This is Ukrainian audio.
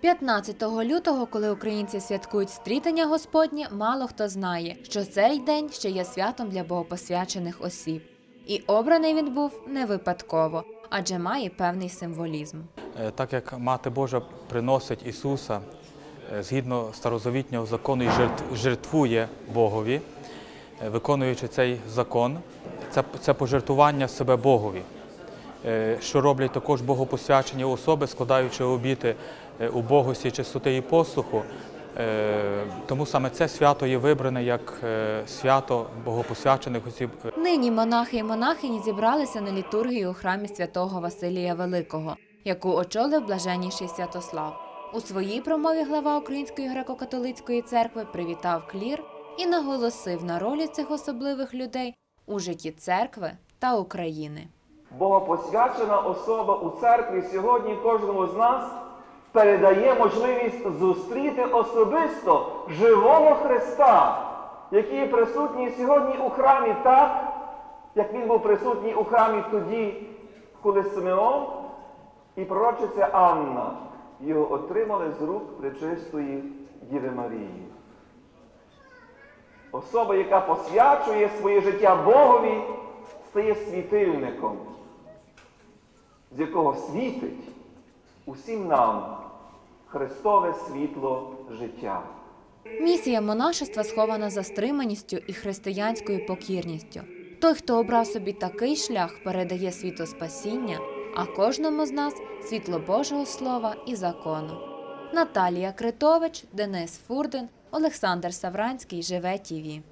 15 лютого, коли українці святкують стрітання Господнє, мало хто знає, що цей день ще є святом для богопосвячених осіб. І обраний він був не випадково, адже має певний символізм. Е, Так як Мати Божа приносить Ісуса е, згідно старозавітнього закону і жертв- жертвує Богові, е, виконуючи цей закон, це, це пожертвування себе Богові, що роблять також богопосвячені особи, складаючи обіти е, у богості, чистоти і послуху. Е, Тому саме це свято є вибране як е, свято богопосвячених осіб. Нині монахи і монахині зібралися на літургію у храмі святого Василія Великого, яку очолив блаженніший Святослав. У своїй промові глава Української греко-католицької церкви привітав клір і наголосив на ролі цих особливих людей у житті церкви та України. Богопосвячена особа у церкві сьогодні кожному з нас передає можливість зустріти особисто живого Христа, який присутній сьогодні у храмі так, як він був присутній у храмі тоді, коли Симеон і пророчиця Анна його отримали з рук пречистої Діви Марії. Особа, яка посвячує своє життя Богові, стає світильником, з якого світить усім нам Христове світло життя. Місія монашества схована за стриманістю і християнською покірністю. Той, хто обрав собі такий шлях, передає світло спасіння, а кожному з нас світло Божого Слова і закону. Наталія Критович, Денис Фурдин, Олександр Савранський, Живе ТІВІ.